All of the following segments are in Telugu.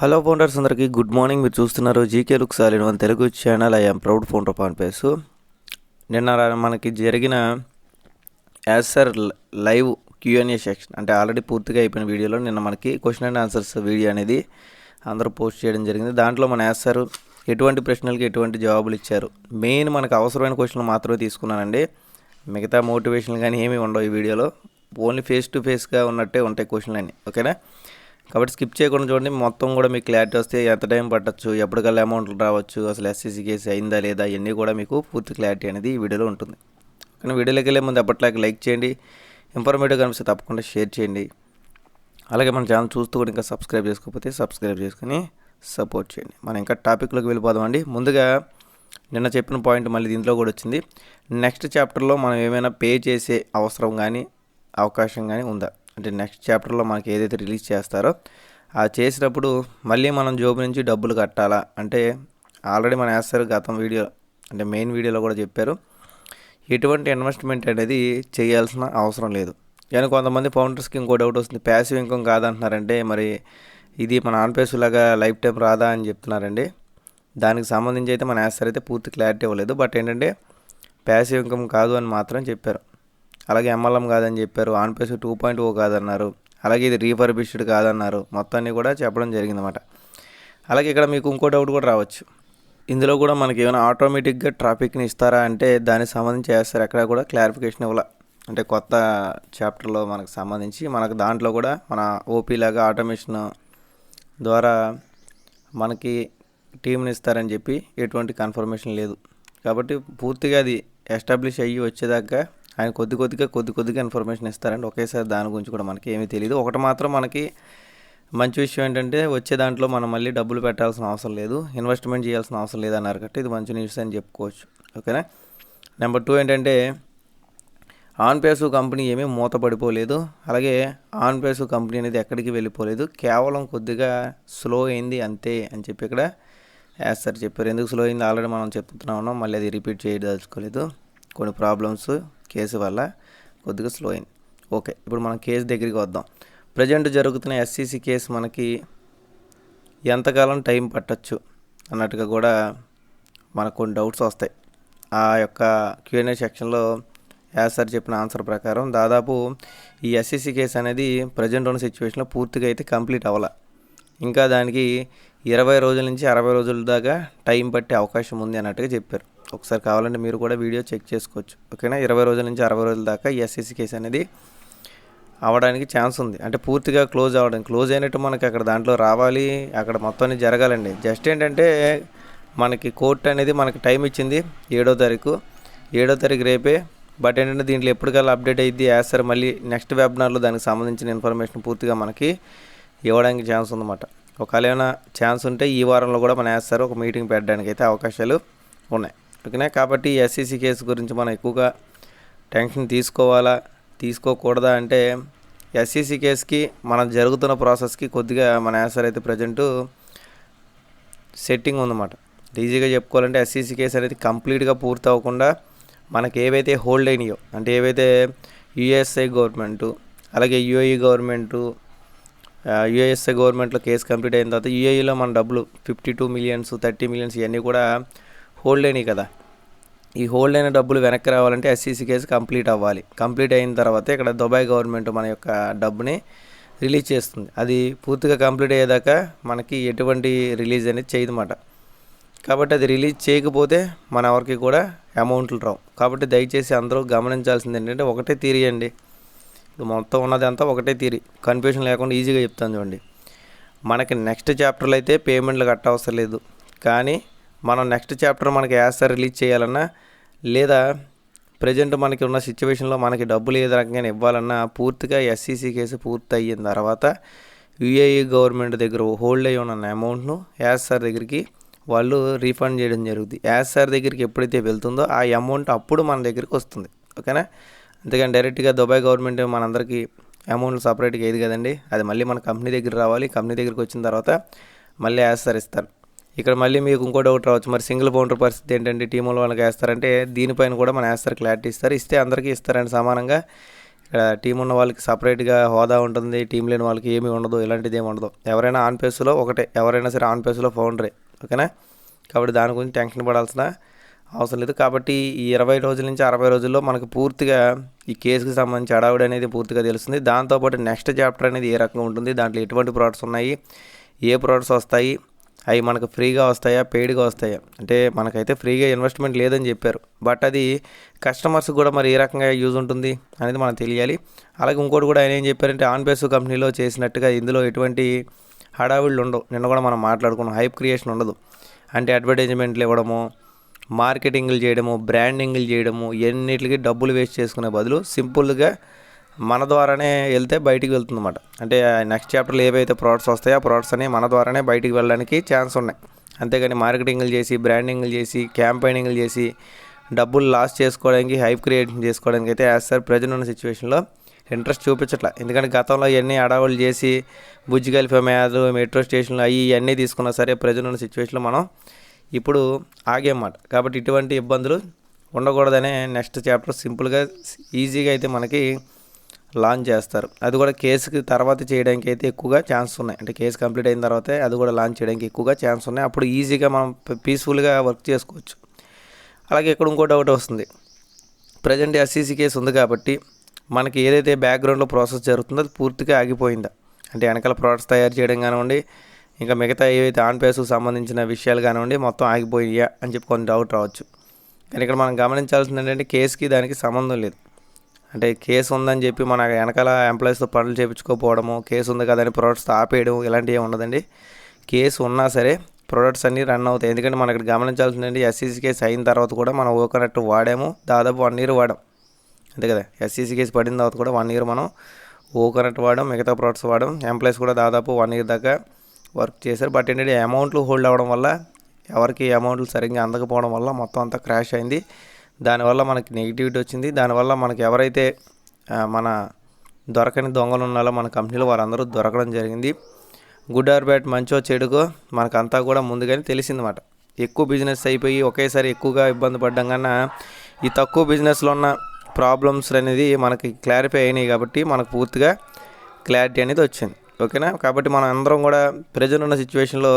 హలో ఫౌండర్స్ అందరికీ గుడ్ మార్నింగ్ మీరు చూస్తున్నారు జీకే లుక్ సాలిన్ one Telugu channel I'm proud founder పాన్ పేసు నిన్న మనకి జరిగిన Yaser sir live Q and A section అంటే ఆల్రెడీ పూర్తిగా అయిపోయిన వీడియోలో నిన్న మనకి క్వశ్చన్ అండ్ ఆన్సర్స్ వీడియో అనేది అందరూ పోస్ట్ చేయడం జరిగింది. దాంట్లో మన యాసర్ సార్ ఎటువంటి ప్రశ్నలకి ఎటువంటి జవాబులు ఇచ్చారు? మెయిన్ మనకు అవసరమైన క్వశ్చన్లు మాత్రమే తీసుకున్నానండి. మిగతా మోటివేషన్ కానీ ఏమీ ఉండవు ఈ వీడియోలో. ఓన్లీ ఫేస్ టు ఫేస్గా ఉన్నట్టే ఉంటాయి క్వశ్చన్లు అని ఓకేనా కాబట్టి స్కిప్ చేయకుండా చూడండి. మొత్తం కూడా మీకు క్లారిటీ వస్తే ఎంత టైం పట్టచ్చు ఎప్పటికల్లా అమౌంట్లు రావచ్చు అసలు ఎస్సీసీ కేసు అయిందా లేదా ఇవన్నీ కూడా మీకు పూర్తి క్లారిటీ అనేది ఈ వీడియోలో ఉంటుంది. కానీ వీడియోలోకి వెళ్ళే ముందు ఎప్పటిలాగా లైక్ చేయండి ఇన్ఫర్మేటివ్ కనిపిస్తే తప్పకుండా షేర్ చేయండి. అలాగే మన ఛానల్ చూస్తూ కూడా ఇంకా సబ్స్క్రైబ్ చేసుకోకపోతే సబ్స్క్రైబ్ చేసుకుని సపోర్ట్ చేయండి. మనం ఇంకా టాపిక్లోకి వెళ్ళిపోదామండి ముందుగా నిన్న చెప్పిన పాయింట్ మళ్ళీ దీంట్లో కూడా వచ్చింది. నెక్స్ట్ చాప్టర్లో మనం ఏమైనా పే చేసే అవసరం కానీ అవకాశం కానీ ఉందా? అంటే నెక్స్ట్ చాప్టర్లో మనకి ఏదైతే రిలీజ్ చేస్తారో ఆ చేసినప్పుడు మళ్ళీ మనం జోబు నుంచి డబ్బులు కట్టాలా? అంటే ఆల్రెడీ మనం వేస్తారు గతం వీడియో అంటే మెయిన్ వీడియోలో కూడా చెప్పారు. ఎటువంటి ఇన్వెస్ట్మెంట్ అనేది చేయాల్సిన అవసరం లేదు. కానీ కొంతమంది ఫౌండర్స్కి ఇంకో డౌట్ వస్తుంది. ప్యాసివ్ ఇన్కమ్ కాదంటున్నారంటే మరి ఇది మన ఆన్పేస్ లాగా లైఫ్ టైం రాదా అని చెప్తున్నారండి. దానికి సంబంధించి అయితే మన యాసర్ అయితే పూర్తి క్లారిటీ ఇవ్వలేదు. బట్ ఏంటంటే ప్యాసివ్ ఇన్కమ్ కాదు అని మాత్రం చెప్పారు. అలాగే ఎంఎల్ఎం కాదని చెప్పారు. ఆన్పేస్ టూ పాయింట్ ఓ కాదన్నారు. అలాగే ఇది రీఫర్బిష్డ్ కాదన్నారు. మొత్తాన్ని కూడా చెప్పడం జరిగిందన్నమాట. అలాగే ఇక్కడ మీకు ఇంకో డౌట్ కూడా రావచ్చు. ఇందులో కూడా మనకి ఏమైనా ఆటోమేటిక్గా ట్రాఫిక్ని ఇస్తారా అంటే దానికి సంబంధించి చేస్తారు. ఎక్కడ కూడా క్లారిఫికేషన్ ఇవ్వాల. అంటే కొత్త చాప్టర్లో మనకు సంబంధించి మనకు దాంట్లో కూడా మన ఓపీ లాగా ఆటోమేషన్ ద్వారా మనకి టీంని ఇస్తారని చెప్పి ఎటువంటి కన్ఫర్మేషన్ లేదు. కాబట్టి పూర్తిగా అది ఎస్టాబ్లిష్ అయ్యి వచ్చేదాకా ఆయన కొద్ది కొద్దిగా కొద్ది కొద్దిగా ఇన్ఫర్మేషన్ ఇస్తారండి. ఒకేసారి దాని గురించి కూడా మనకి ఏమీ తెలియదు ఒకటి మాత్రం మనకి మంచి విషయం ఏంటంటే వచ్చే దాంట్లో మనం మళ్ళీ డబ్బులు పెట్టాల్సిన అవసరం లేదు. ఇన్వెస్ట్మెంట్ చేయాల్సిన అవసరం లేదన్నారు కాబట్టి ఇది మంచి న్యూస్ అని చెప్పుకోవచ్చు. ఓకేనా నెంబర్ టూ ఏంటంటే ఆన్ పేసు కంపెనీ ఏమీ మూతపడిపోలేదు. అలాగే ఆన్ పేసు కంపెనీ అనేది ఎక్కడికి వెళ్ళిపోలేదు. కేవలం కొద్దిగా స్లో అయింది అంతే అని చెప్పి ఇక్కడ యాస్తారు చెప్పారు. ఎందుకు స్లో అయింది? ఆల్రెడీ మనం చెప్తున్నా ఉన్నాం మళ్ళీ అది రిపీట్ చేయదలుచుకోలేదు. కొన్ని ప్రాబ్లమ్స్ కేసు వల్ల కొద్దిగా స్లో అయింది. ఓకే ఇప్పుడు మనం కేసు దగ్గరికి వద్దాం. ప్రజెంట్ జరుగుతున్న ఎస్సీసీ కేసు మనకి ఎంతకాలం టైం పట్టచ్చు అన్నట్టుగా కూడా మనకు కొన్ని డౌట్స్ వస్తాయి. ఆ యొక్క క్యూఎన్ఏ సెక్షన్లో యాజ్ సార్ చెప్పిన ఆన్సర్ ప్రకారం దాదాపు ఈ ఎస్సీసీ కేసు అనేది ప్రజెంట్ ఉన్న సిచ్యువేషన్లో పూర్తిగా అయితే కంప్లీట్ అవ్వాల. ఇంకా దానికి ఇరవై రోజుల నుంచి అరవై రోజుల దాకా టైం పట్టే అవకాశం ఉంది అన్నట్టుగా చెప్పారు. ఒకసారి కావాలంటే మీరు కూడా వీడియో చెక్ చేసుకోవచ్చు. ఓకేనా? ఇరవై రోజుల నుంచి అరవై రోజుల దాకా ఈ ఎస్సీసీ కేసు అనేది అవడానికి ఛాన్స్ ఉంది. అంటే పూర్తిగా క్లోజ్ అవ్వడం క్లోజ్ అయినట్టు మనకి అక్కడ దాంట్లో రావాలి అక్కడ మొత్తం జరగాలండి. జస్ట్ ఏంటంటే మనకి కోర్టు అనేది మనకి టైం ఇచ్చింది ఏడో తారీఖు. ఏడో తారీఖు రేపే. బట్ ఏంటంటే దీంట్లో ఎప్పటికల్లా అప్డేట్ అయ్యింది వేస్తారు. మళ్ళీ నెక్స్ట్ వెబినార్లో దానికి సంబంధించిన ఇన్ఫర్మేషన్ పూర్తిగా మనకి ఇవ్వడానికి ఛాన్స్ ఉందన్నమాట. ఒకవేళ ఏమైనా ఛాన్స్ ఉంటే ఈ వారంలో కూడా మనం వేస్తారు. ఒక మీటింగ్ పెట్టడానికి అయితే అవకాశాలు ఉన్నాయి. ఓకేనా కాబట్టి ఈ ఎస్సీసీ కేసు గురించి మనం ఎక్కువగా టెన్షన్ తీసుకోవాలా? తీసుకోకూడదా? అంటే ఎస్సీసీ కేసుకి మనం జరుగుతున్న ప్రాసెస్కి కొద్దిగా మన యాసర్ అయితే ప్రజెంటు సెట్టింగ్ ఉందన్నమాట. ఈజీగా చెప్పుకోవాలంటే ఎస్సీసీ కేసు అనేది కంప్లీట్గా పూర్తి అవ్వకుండా మనకి ఏవైతే హోల్డ్ అయినాయో అంటే ఏవైతే యుఎస్ఐ గవర్నమెంటు అలాగే యుఏఈ గవర్నమెంటు యుఎస్ఐ గవర్నమెంట్లో కేసు కంప్లీట్ అయిన తర్వాత యుఏఈలో మన డబ్బులు fifty two millions thirty millions ఇవన్నీ కూడా హోల్డ్ అయినాయి కదా. ఈ హోల్డ్ అయిన డబ్బులు వెనక్కి రావాలంటే ఎస్సీసీ కేసు కంప్లీట్ అవ్వాలి. కంప్లీట్ అయిన తర్వాత ఇక్కడ దుబాయ్ గవర్నమెంట్ మన యొక్క డబ్బుని రిలీజ్ చేస్తుంది. అది పూర్తిగా కంప్లీట్ అయ్యేదాకా మనకి ఎటువంటి రిలీజ్ అనేది చేయదన్నమాట కాబట్టి అది రిలీజ్ చేయకపోతే మన ఎవరికి కూడా అమౌంట్లు రావు. కాబట్టి దయచేసి అందరూ గమనించాల్సింది ఏంటంటే ఒకటే తీరియండి ఇప్పుడు మొత్తం ఉన్నదంతా ఒకటే తీరి కన్ఫ్యూషన్ లేకుండా ఈజీగా చెప్తాను చూడండి. మనకి నెక్స్ట్ చాప్టర్లో అయితే పేమెంట్లు కట్టవసరం లేదు. కానీ మనం నెక్స్ట్ చాప్టర్ మనకి యాసర్ రిలీజ్ చేయాలన్నా లేదా ప్రజెంట్ మనకి ఉన్న సిచ్యువేషన్లో మనకి డబ్బులు ఏ రకంగా ఇవ్వాలన్నా పూర్తిగా ఎస్సీసీ కేసు పూర్తి అయిన తర్వాత యుఏఈ గవర్నమెంట్ దగ్గర హోల్డ్ అయి ఉన్న అమౌంట్ను యాస్ సార్ దగ్గరికి వాళ్ళు రీఫండ్ చేయడం జరుగుతుంది యాస్ సార్ దగ్గరికి ఎప్పుడైతే వెళ్తుందో ఆ అమౌంట్ అప్పుడు మన దగ్గరికి వస్తుంది. ఓకేనా అంతేగాని డైరెక్ట్గా దుబాయ్ గవర్నమెంట్ మనందరికీ అమౌంట్ సపరేట్గా ఏది కదండి. అది మళ్ళీ మన కంపెనీ దగ్గర రావాలి. కంపెనీ దగ్గరికి వచ్చిన తర్వాత మళ్ళీ యాస్ సార్ ఇస్తారు. ఇక్కడ మళ్ళీ మీకు ఇంకో డౌట్ రావచ్చు. మరి సింగిల్ బౌండరీ పరిస్థితి ఏంటంటే టీముల వాళ్ళకి వేస్తారంటే దీనిపైన కూడా మనం వేస్తారు క్లారిటీ ఇస్తారు. ఇస్తే అందరికీ ఇస్తారండి సమానంగా. ఇక్కడ టీం ఉన్న వాళ్ళకి సపరేట్గా హోదా ఉంటుంది టీం లేని వాళ్ళకి ఏమీ ఉండదు ఇలాంటిది ఏమి ఉండదు. ఎవరైనా ఆన్ పేస్లో ఒకటే ఎవరైనా సరే ఆన్ పేస్లో ఫౌండరే ఓకేనా? కాబట్టి దాని గురించి టెన్షన్ పడాల్సిన అవసరం లేదు. కాబట్టి ఈ ఇరవై రోజుల నుంచి అరవై రోజుల్లో మనకు పూర్తిగా ఈ కేసుకి సంబంధించి అడావుడి అనేది పూర్తిగా తెలుస్తుంది. దాంతోపాటు నెక్స్ట్ చాప్టర్ అనేది ఏ రకంగా ఉంటుంది దాంట్లో ఎటువంటి ప్రోడక్ట్స్ ఉన్నాయి ఏ ప్రోడక్ట్స్ వస్తాయి అవి మనకు ఫ్రీగా వస్తాయా పెయిడ్గా వస్తాయా? అంటే మనకైతే ఫ్రీగా ఇన్వెస్ట్మెంట్ లేదని చెప్పారు. బట్ అది కస్టమర్స్ కూడా మరి ఏ రకంగా యూజ్ ఉంటుంది అనేది మనకు తెలియాలి. అలాగే ఇంకోటి కూడా ఆయన ఏం చెప్పారంటే ఆన్బేస్ కంపెనీలో చేసినట్టుగా ఇందులో ఎటువంటి హడావిళ్ళు ఉండవు. నిన్న కూడా మనం మాట్లాడుకున్నాం హైప్ క్రియేషన్ ఉండదు. అంటే అడ్వర్టైజ్మెంట్లు ఇవ్వడము మార్కెటింగ్లు చేయడము బ్రాండింగ్లు చేయడము ఎన్నిటికి డబ్బులు వేస్ట్ చేసుకునే బదులు సింపుల్గా మన ద్వారానే వెళ్తే బయటికి వెళ్తుందన్నమాట. అంటే నెక్స్ట్ చాప్టర్లో ఏవైతే ప్రోడక్ట్స్ వస్తాయో ఆ ప్రోడక్ట్స్ అనేవి మన ద్వారానే బయటికి వెళ్ళడానికి ఛాన్స్ ఉన్నాయి. అంతేగాని మార్కెటింగ్లు చేసి బ్రాండింగ్లు చేసి క్యాంపెయినింగ్లు చేసి డబ్బులు లాస్ చేసుకోవడానికి హైప్ క్రియేషన్ చేసుకోవడానికి అయితే యాజ్ సార్ ప్రజెంట్ ఉన్న సిచ్యువేషన్లో ఇంట్రెస్ట్ చూపించట్లా. ఎందుకంటే గతంలో ఇవన్నీ అడవులు చేసి బుజ్జి కలిపే మేధలు మెట్రో స్టేషన్లు అవి ఇవన్నీ తీసుకున్నా సరే ప్రజెంట్ ఉన్న సిచ్యువేషన్లో మనం ఇప్పుడు ఆగేమాట కాబట్టి ఇటువంటి ఇబ్బందులు ఉండకూడదనే నెక్స్ట్ చాప్టర్ సింపుల్గా ఈజీగా అయితే మనకి లాంచ్ చేస్తారు. అది కూడా కేసుకి తర్వాత చేయడానికి అయితే ఎక్కువగా ఛాన్స్ ఉన్నాయి. అంటే కేసు కంప్లీట్ అయిన తర్వాతే అది కూడా లాంచ్ చేయడానికి ఎక్కువగా ఛాన్స్ ఉన్నాయి. అప్పుడు ఈజీగా మనం పీస్ఫుల్గా వర్క్ చేసుకోవచ్చు. అలాగే ఇక్కడ ఇంకో డౌట్ వస్తుంది. ప్రజెంట్ ఎస్సీసీ కేసు ఉంది కాబట్టి మనకి ఏదైతే బ్యాక్గ్రౌండ్లో ప్రాసెస్ జరుగుతుందో అది పూర్తిగా ఆగిపోయిందా? అంటే వెనకాల ప్రోడక్ట్స్ తయారు చేయడం కానివ్వండి ఇంకా మిగతా ఏవైతే ఆన్ పేస్కు సంబంధించిన విషయాలు కానివ్వండి మొత్తం ఆగిపోయాయా అని చెప్పి కొన్ని డౌట్ రావచ్చు. కానీ ఇక్కడ మనం గమనించాల్సింది ఏంటంటే కేసుకి దానికి సంబంధం లేదు. అంటే కేసు ఉందని చెప్పి మన వెనకాల ఎంప్లాయీస్తో పనులు చేయించుకోకపోవడము కేసు ఉంది కదని ప్రొడక్ట్స్ ఆపేయడం ఇలాంటివి ఉండదండి. కేసు ఉన్నా సరే ప్రొడక్ట్స్ అన్నీ రన్ అవుతాయి. ఎందుకంటే మనం ఇక్కడ గమనించాల్సిందండి ఎస్సీసీ కేసు అయిన తర్వాత కూడా మనం ఓకనట్ వాడాము దాదాపు వన్ ఇయర్ వాడాం. అంతే కదా? ఎస్సీసీ కేసు పడిన తర్వాత కూడా వన్ ఇయర్ మనం ఓకనట్ వాడడం మిగతా ప్రొడక్ట్స్ వాడడం ఎంప్లాయీస్ కూడా దాదాపు వన్ ఇయర్ దాకా వర్క్ చేశారు. బట్ ఏంటంటే అమౌంట్లు హోల్డ్ అవ్వడం వల్ల ఎవరికి అమౌంట్లు సరిగ్గా అందకపోవడం వల్ల మొత్తం అంతా క్రాష్ అయింది. దానివల్ల మనకి నెగిటివిటీ వచ్చింది. దానివల్ల మనకి ఎవరైతే మన దొరకని దొంగలు ఉన్నారో మన కంపెనీలో వారందరూ దొరకడం జరిగింది. గుడ్ ఆర్ బ్యాడ్ మంచో చెడుకో మనకంతా కూడా ముందుగానే తెలిసిందన్నమాట. ఎక్కువ బిజినెస్ అయిపోయి ఒకేసారి ఎక్కువగా ఇబ్బంది పడ్డం కన్నా ఈ తక్కువ బిజినెస్లో ఉన్న ప్రాబ్లమ్స్ అనేది మనకి క్లారిఫై అయినాయి కాబట్టి మనకు పూర్తిగా క్లారిటీ అనేది వచ్చింది. ఓకేనా కాబట్టి మనం అందరం కూడా ప్రజెంట్ ఉన్న సిచ్యువేషన్లో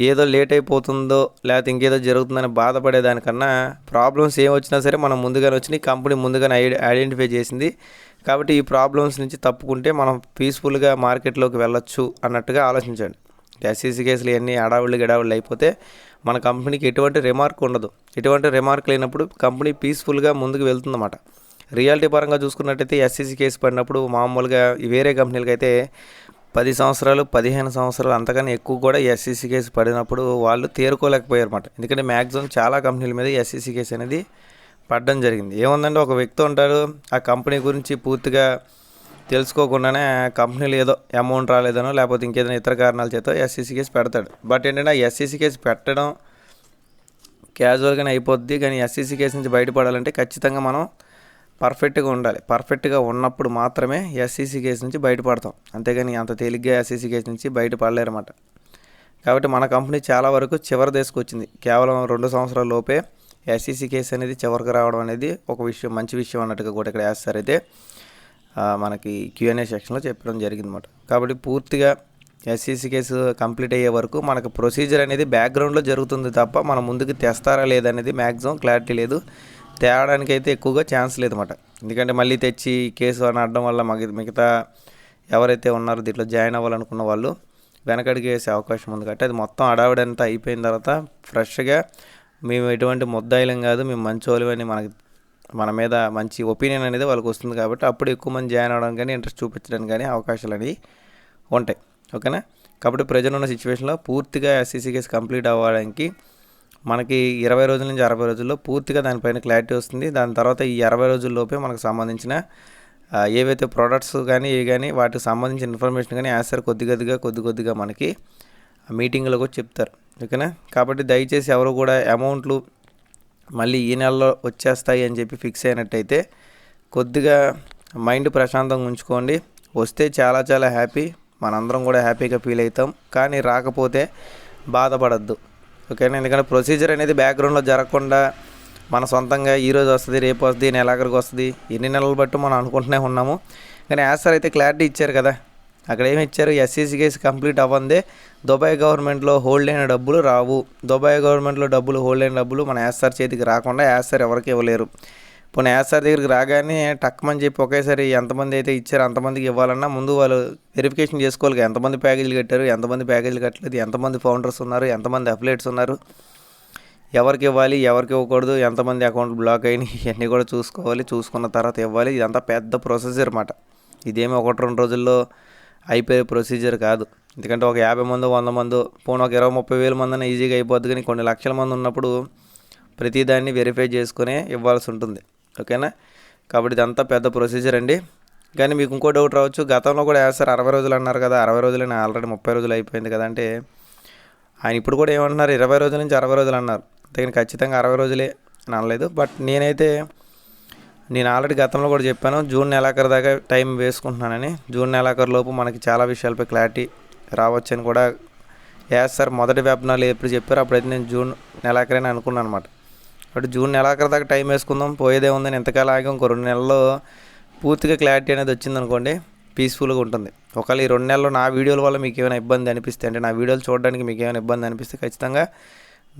ఏదో లేట్ అయిపోతుందో లేకపోతే ఇంకేదో జరుగుతుందని బాధపడేదానికన్నా ప్రాబ్లమ్స్ ఏం వచ్చినా సరే మనం ముందుగానే వచ్చినాయి కంపెనీ ముందుగానే ఐడి ఐడెంటిఫై చేసింది. కాబట్టి ఈ ప్రాబ్లమ్స్ నుంచి తప్పుకుంటే మనం పీస్ఫుల్గా మార్కెట్లోకి వెళ్ళొచ్చు అన్నట్టుగా ఆలోచించండి. ఎస్సీసీ కేసులు ఇవన్నీ అడావుళ్ళు గడావుళ్ళు అయిపోతే మన కంపెనీకి ఎటువంటి రిమార్క్ ఉండదు. ఎటువంటి రిమార్క్ లేనప్పుడు కంపెనీ పీస్ఫుల్గా ముందుకు వెళ్తుందన్నమాట. రియాలిటీ పరంగా చూసుకున్నట్టయితే ఎస్సీసీ కేసు పడినప్పుడు మామూలుగా వేరే కంపెనీలకి అయితే పది సంవత్సరాలు పదిహేను సంవత్సరాలు అంతకన్నా ఎక్కువ కూడా ఎస్సీసీ కేసు పడినప్పుడు వాళ్ళు తేరుకోలేకపోయారు అనమాట ఎందుకంటే మ్యాక్సిమం చాలా కంపెనీల మీద ఎస్సీసీ కేసు అనేది పడడం జరిగింది. ఏముందంటే ఒక వ్యక్తి ఉంటాడు ఆ కంపెనీ గురించి పూర్తిగా తెలుసుకోకుండానే ఆ కంపెనీలు ఏదో అమౌంట్ రాలేదనో లేకపోతే ఇంకేదైనా ఇతర కారణాల చేత ఎస్సీసీ కేసు పెడతాడు. బట్ ఏంటంటే ఆ ఎస్సీసీ కేసు పెట్టడం క్యాజువల్గానే అయిపోద్ది. కానీ ఎస్సీసీ కేసు నుంచి బయటపడాలంటే ఖచ్చితంగా మనం పర్ఫెక్ట్గా ఉండాలి. పర్ఫెక్ట్గా ఉన్నప్పుడు మాత్రమే ఎస్సీసీ కేసు నుంచి బయటపడతాం. అంతేగాని అంత తేలిగ్గా ఎస్సీసీ కేసు నుంచి బయటపడలేరన్నమాట. కాబట్టి మన కంపెనీ చాలా వరకు చివరి దశకు కేవలం రెండు సంవత్సరాల లోపే ఎస్సీసీ కేసు అనేది చివరికి రావడం అనేది ఒక విషయం మంచి విషయం అన్నట్టుగా కూడా ఇక్కడ వేస్తారైతే మనకి క్యూఎన్ఏ సెక్షన్లో చెప్పడం జరిగిందన్నమాట. కాబట్టి పూర్తిగా ఎస్సీసీ కేసు కంప్లీట్ అయ్యే వరకు మనకు ప్రొసీజర్ అనేది బ్యాక్గ్రౌండ్లో జరుగుతుంది తప్ప మనం ముందుకు తెస్తారా లేదనేది మ్యాక్సిమం క్లారిటీ లేదు. తేవడానికి అయితే ఎక్కువగా ఛాన్స్ లేదన్నమాట. ఎందుకంటే మళ్ళీ తెచ్చి కేసు అని ఆడడం వల్ల మగి- మిగతా ఎవరైతే ఉన్నారో దీంట్లో జాయిన్ అవ్వాలనుకున్న వాళ్ళు వెనకడికి వేసే అవకాశం ఉంది కాబట్టి అది మొత్తం అడావిడంతా అయిపోయిన తర్వాత ఫ్రెష్గా మేము ఎటువంటి ముద్దాయిలం కాదు మేము మంచోళ్ళు అని మనకి మన మీద మంచి ఒపీనియన్ అనేది వాళ్ళకి వస్తుంది కాబట్టి అప్పుడు ఎక్కువ మంది జాయిన్ అవ్వడం కానీ ఇంట్రెస్ట్ చూపించడానికి కానీ అవకాశాలు అనేవి ఉంటాయి. ఓకేనా? కాబట్టి ప్రజలు ఉన్న సిచ్యువేషన్లో పూర్తిగా ఎస్సీసీ కేసు కంప్లీట్ అవ్వడానికి మనకి ఇరవై రోజుల నుంచి అరవై రోజుల్లో పూర్తిగా దానిపైన క్లారిటీ వస్తుంది. దాని తర్వాత ఈ అరవై రోజుల్లోపే మనకు సంబంధించిన ఏవైతే ప్రోడక్ట్స్ కానీ ఏ కానీ వాటికి సంబంధించిన ఇన్ఫర్మేషన్ కానీ యాసర్ కొద్ది కొద్దిగా కొద్ది కొద్దిగా మనకి మీటింగ్లో కూడా చెప్తారు. ఓకేనా? కాబట్టి దయచేసి ఎవరు కూడా అమౌంట్లు మళ్ళీ ఈ నెలలో వచ్చేస్తాయి అని చెప్పి ఫిక్స్ అయినట్టయితే కొద్దిగా మైండ్ ప్రశాంతంగా ఉంచుకోండి. వస్తే చాలా చాలా హ్యాపీ మనందరం కూడా హ్యాపీగా ఫీల్ అవుతాం. కానీ రాకపోతే బాధపడద్దు. ఓకేనా ఎందుకంటే ప్రొసీజర్ అనేది బ్యాక్గ్రౌండ్లో జరగకుండా మన సొంతంగా ఈ రోజు వస్తుంది రేపు వస్తుంది నెలాఖరికి వస్తుంది ఎన్ని నెలలు బట్టి మనం అనుకుంటూనే ఉన్నాము. కానీ యాజ్ సార్ అయితే క్లారిటీ ఇచ్చారు కదా అక్కడ ఏమి ఇచ్చారు? ఎస్సీసీ కేసు కంప్లీట్ అవ్వందే దుబాయ్ గవర్నమెంట్లో హోల్డ్ అయిన డబ్బులు రావు. దుబాయ్ గవర్నమెంట్లో డబ్బులు హోల్డ్ అయిన డబ్బులు మన యాస్సార్ చేతికి రాకుండా యాస్ఆర్ ఎవరికి ఇవ్వలేరు. పోనీ ఎస్ఆర్ దగ్గరికి రాగానే టక్మని చెప్పి ఒకేసారి ఎంతమంది అయితే ఇచ్చారో అంతమందికి ఇవ్వాలన్నా ముందు వాళ్ళు వెరిఫికేషన్ చేసుకోవాలి ఎంతమంది ప్యాకేజీలు కట్టారు ఎంతమంది ప్యాకేజీలు కట్టలేదు ఎంతమంది ఫౌండర్స్ ఉన్నారు ఎంతమంది అఫిలేట్స్ ఉన్నారు. ఎవరికి ఇవ్వాలి ఎవరికి ఇవ్వకూడదు ఎంతమంది అకౌంట్ బ్లాక్ అయినాయి ఇవన్నీ కూడా చూసుకోవాలి చూసుకున్న తర్వాత ఇవ్వాలి. ఇదంతా పెద్ద ప్రొసీజర్ అనమాట ఇదేమి ఒకటి రెండు రోజుల్లో అయిపోయే ప్రొసీజర్ కాదు. ఎందుకంటే ఒక యాభై మంది వంద మంది పోనీ ఒక ఇరవై ముప్పై వేల మంది ఈజీగా అయిపోద్ది కానీ కొన్ని లక్షల మంది ఉన్నప్పుడు ప్రతిదాన్ని వెరిఫై చేసుకునే ఇవ్వాల్సి ఉంటుంది. ఓకేనా? కాబట్టి ఇదంతా పెద్ద ప్రొసీజర్ అండి. కానీ మీకు ఇంకో డౌట్ రావచ్చు. గతంలో కూడా వేస్తారు అరవై రోజులు అన్నారు కదా. అరవై రోజులని ఆల్రెడీ ముప్పై రోజులు అయిపోయింది కదా అంటే ఆయన ఇప్పుడు కూడా ఏమంటున్నారు? ఇరవై రోజుల నుంచి అరవై రోజులు అన్నారు. అంతేగాని ఖచ్చితంగా అరవై రోజులే అని అనలేదు. బట్ నేనైతే నేను ఆల్రెడీ గతంలో కూడా చెప్పాను. జూన్ నెలాఖరు దాకా టైం వేసుకుంటున్నానని. జూన్ నెలాఖరు లోపు మనకి చాలా విషయాలపై క్లారిటీ రావచ్చని కూడా యాస్ సార్ మొదటి వెబినార్లు ఎప్పుడు చెప్పారో అప్పుడైతే నేను జూన్ నెలాఖరని అనుకున్నాను అనమాట బట్ జూన్ నెలాఖరు దాకా టైం వేసుకుందాం. పోయేదే ఉందని ఎంతకాలం ఆగి. ఇంకో రెండు నెలల్లో పూర్తిగా క్లారిటీ అనేది వచ్చిందనుకోండి పీస్ఫుల్గా ఉంటుంది. ఒకవేళ ఈ రెండు నెలల్లో నా వీడియోల వల్ల మీకు ఏమైనా ఇబ్బంది అనిపిస్తే అంటే నా వీడియోలు చూడడానికి మీకు ఏమైనా ఇబ్బంది అనిపిస్తే ఖచ్చితంగా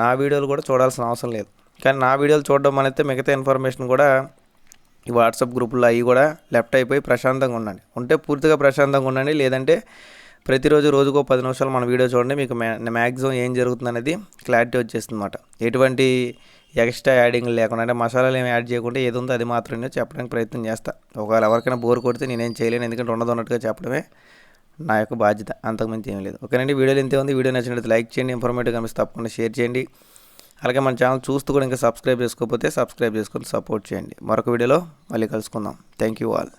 నా వీడియోలు కూడా చూడాల్సిన అవసరం లేదు. కానీ నా వీడియోలు చూడడం అనేది మిగతా ఇన్ఫర్మేషన్ కూడా ఈ వాట్సాప్ గ్రూపుల్లో అవి కూడా లెఫ్ట్ అయిపోయి ప్రశాంతంగా ఉండండి. ఉంటే పూర్తిగా ప్రశాంతంగా ఉండండి. లేదంటే ప్రతిరోజు రోజుకో పది నిమిషాలు మన వీడియో చూడండి మీకు మ్యాక్సిమం ఏం జరుగుతుంది అనేది క్లారిటీ వచ్చేస్తుంది అనమాట ఎటువంటి ఎక్స్ట్రా యాడింగ్ లేకుండా అంటే మసాలాలు ఏమి యాడ్ చేయకుండా ఏది ఉందో అది మాత్రమే చెప్పడానికి ప్రయత్నం చేస్తా. ఒకవేళ ఎవరికైనా బోర్ కొడితే నేనేం చేయలేను ఎందుకంటే ఉన్నది ఉన్నట్టుగా చెప్పడమే నా యొక్క బాధ్యత. అంతకుమించి ఏం లేదు. ఓకేనండి వీడియోలు ఇంతే ఉంది. వీడియో నచ్చినట్లయితే లైక్ చేయండి ఇన్ఫర్మేటివ్ కనిపిస్తే తప్పకుండా షేర్ చేయండి. అలాగే మన ఛానల్ చూస్తూ కూడా ఇంకా సబ్స్క్రైబ్ చేసుకోకపోతే సబ్స్క్రైబ్ చేసుకొని సపోర్ట్ చేయండి. మరొక వీడియోలో మళ్ళీ కలుసుకుందాం. Thank you all.